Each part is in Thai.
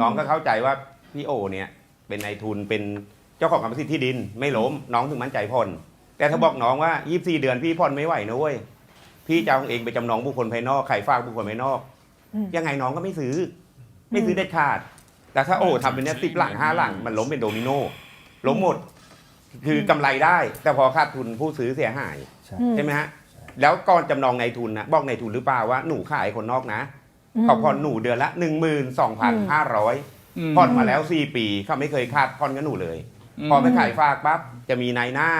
น้องก็เข้าใจว่าพี่โอเนี่ยเป็นนายทุนเป็นเจ้าของกรรมสิทธิ์ที่ดิน ไม่ล้มน้องถึงมั่นใจผ่อนแต่ถ้าบอกน้องว่า 24 เดือนพี่ผ่อนไม่ไหวนะเว้ยพี่จะเอาของเองไปจำนองบุคคลภายนอกขายฝากบุคคลภายนอก อืม ยังไงน้องก็ไม่ซื้อ ไม่ซื้อเด็ดขาด แต่ถ้าโอ้ทำเป็นเนี้ยสิบหลังห้าหลังมันล้มเป็นโดมิโนล้มหมด คือกำไรได้ แต่พอขาดทุนผู้ซื้อเสียหายอืมใช่ไหมฮะ แล้วก่อนจำนองในทุนนะบอกในทุนหรือเปล่าว่าหนูขายคนนอกนะอืม เขาผ่อนหนูเดือนละ 1 2 5 0 0ผ่อนมาแล้ว 4 ปีเขาไม่เคยขาดผ่อนกับหนูเลย พอไปขายฝากปั๊บจะมีนายหน้า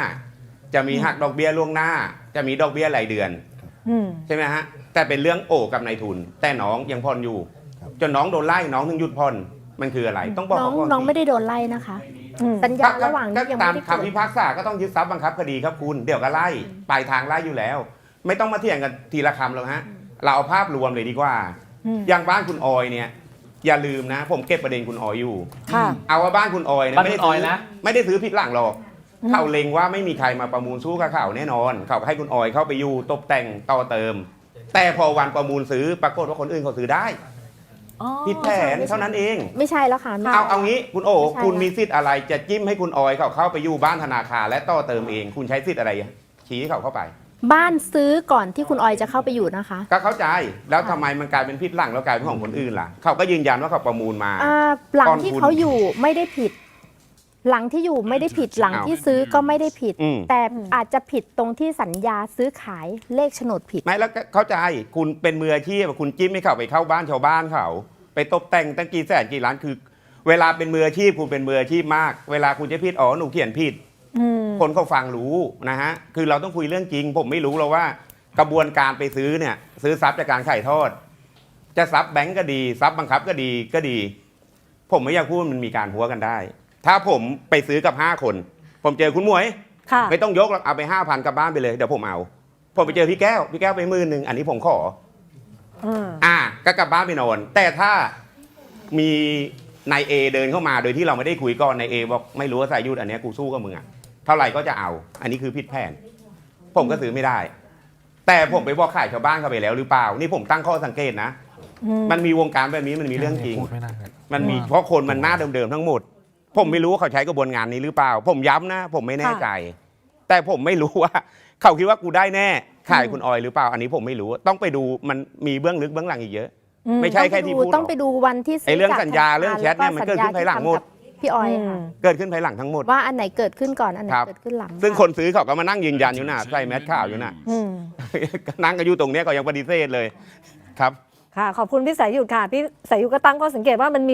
จะมีหักดอกเบี้ยล่วงหน้า จะมีดอกเบี้ยรายเดือนอืมใช่ไหมฮะแต่เป็นเรื่องโอกับนายทุน แต่น้องยังผ่อนอยู่ครับจนน้องโดนไล่น้องถึงหยุดผ่อนมันคืออะไร ต้องบอกน้องเขาก่อนน้องสิไม่ได้โดนไล่นะคะอืมสัญญาก็ระหว่างก็นี้ยังตาไม่มได้เกิดคำพิพากษาก็ต้องยึดทรัพย์บังคับคดีครับคุณ เดี๋ยวก็ไล่ปลายทางไล่อยู่แล้ว ไม่ต้องมาเถียงกันทีละคำหรอกฮะ เราเอาภาพรวมเลยดีกว่า อืมอย่างบ้านคุณออยเนี่ย อย่าลืมนะ ผมเก็บประเด็นคุณออยอยู่ ค่ะ เอาว่าบ้านคุณออยนะบ้านไม่คุได้ณออยซื้อนะ ไม่ได้ซื้อผิดหลังหรอกอืมเขาเล็งว่าไม่มีใครมาประมูลสู้กับเขาแน่นอน เขาก็ให้คุณออยเข้าไปอยู่ตกแต่งต่อเติม แต่พอวันประมูลซื้อปรากฏว่าคนอื่นเขาซื้อได้อ๋อผิดแผนเท่านั้นเอง ไม่ใช่แล้วค่ะไม่ เอาเอางี้คุณโอไม่ใช่ คุณละมีสิทธิ์อะไรจะจิ้มให้คุณออยเขาเข้าไปอยู่บ้านธนาคารและต่อเติมเอง คุณใช้สิทธิ์อะไรชี้ให้เขาเข้าไป บ้านซื้อก่อนที่คุณออยจะเข้าไปอยู่นะคะ ก็เข้าใจแล้วทำไมมันกลายเป็นพิษหลังแล้วกลายเป็นของคนอื่นล่ะเขาก็ยืนยันว่าเขาประมูลมา อ่าหลังตอนที่คุณเขาอยู่ไม่ได้ผิด หลังที่อยู่ไม่ได้ผิดหลังอ้าวที่ซื้อก็ไม่ได้ผิด อืม แต่อาจจะผิดตรงที่สัญญาซื้อขายเลขโฉนดผิด ไม่แล้วก็เข้าใจคุณเป็นมืออาชีพคุณจิ้มให้เขาไปเข้าบ้านชาวบ้านเขา ไปตกแต่งตั้งกี่แสนกี่ล้านคือ เวลาเป็นมืออาชีพคุณเป็นมืออาชีพมาก เวลาคุณจะผิดอ๋อหนูเขียนผิดอืม คนเขาฟังรู้นะฮะคือเราต้องคุยเรื่องจริง ผมไม่รู้หรอกว่ากระบวนการไปซื้อเนี่ย ซื้อทรัพย์จากการขายทอด จะทรัพย์แบงก์ก็ดีทรัพย์บังคับก็ดีก็ดี ผมไม่อยากพูดมันมีการหัวกันได้ ถ้าผมไปซื้อกับห้าคน ผมเจอคุณหมวย ค่ะ ไม่ต้องยกหรอกเอาไปห้าพันกลับบ้านไปเลยเดี๋ยวผมเอา ผมไปเจอพี่แก้ว พี่แก้วไปหมื่นหนึ่งอันนี้ผมขอ อืม อ่าก็กลับบ้านไปนอน แต่ถ้ามีนายเอเดินเข้ามาโดยที่เราไม่ได้คุยก่อนนายเอบอกไม่รู้ว่าสายยุดอันเนี้ยกูสู้กับมึงอะ เท่าไหร่ก็จะเอา อันนี้คือผิดแผน ผมก็ซื้อไม่ได้ แต่ผมไปบอกขายชาวบ้านเขาไปแล้วหรือเปล่า นี่ผมตั้งข้อสังเกตนะ อืม มันมีวงการแบบนี้มันมีเรื่องจริง พูดไม่ได้ครับ มันมีเพราะคนมันหน้าเดิมๆทั้งหมด ผมไม่รู้ว่าเขาใช้กระบวนการนี้หรือเปล่า ผมย้ำนะ ผมไม่แน่ใจ แต่ผมไม่รู้ว่า เขาคิดว่ากูได้แน่ขายคุณออยหรือเปล่า อันนี้ผมไม่รู้ต้องไปดูมันมีเบื้องลึกเบื้องหลังอีกเยอะ อืมไม่ใช่แค่ที่พูดหรอกต้องไปดูวันที่ซื้ไอ้เรื่องจากสัญญาธคเรื่องแชทเนี่ยมันเกิดขึ้นภายหลังหมดแล้วก็สัญญาที่ทำกับ พี่ออยค่ะเกิดขึ้นภายหลังทั้งหมด ว่าอันไหนเกิดขึ้นก่อนอันไหนครับ เกิดขึ้นหลังซึ่งคนซื้อเขาก็มานั่งยืนยันอยู่น่ะใส่แมสขาวอยู่น่ะอืมนั่งกันอยู่ตรงเนี้ยก็ยังปฏิเสธเลยครับ ค่ะ ขอบคุณพี่สายหยุดค่ะ พี่สายหยุดก็ตั้งข้อสังเกตว่ามันมี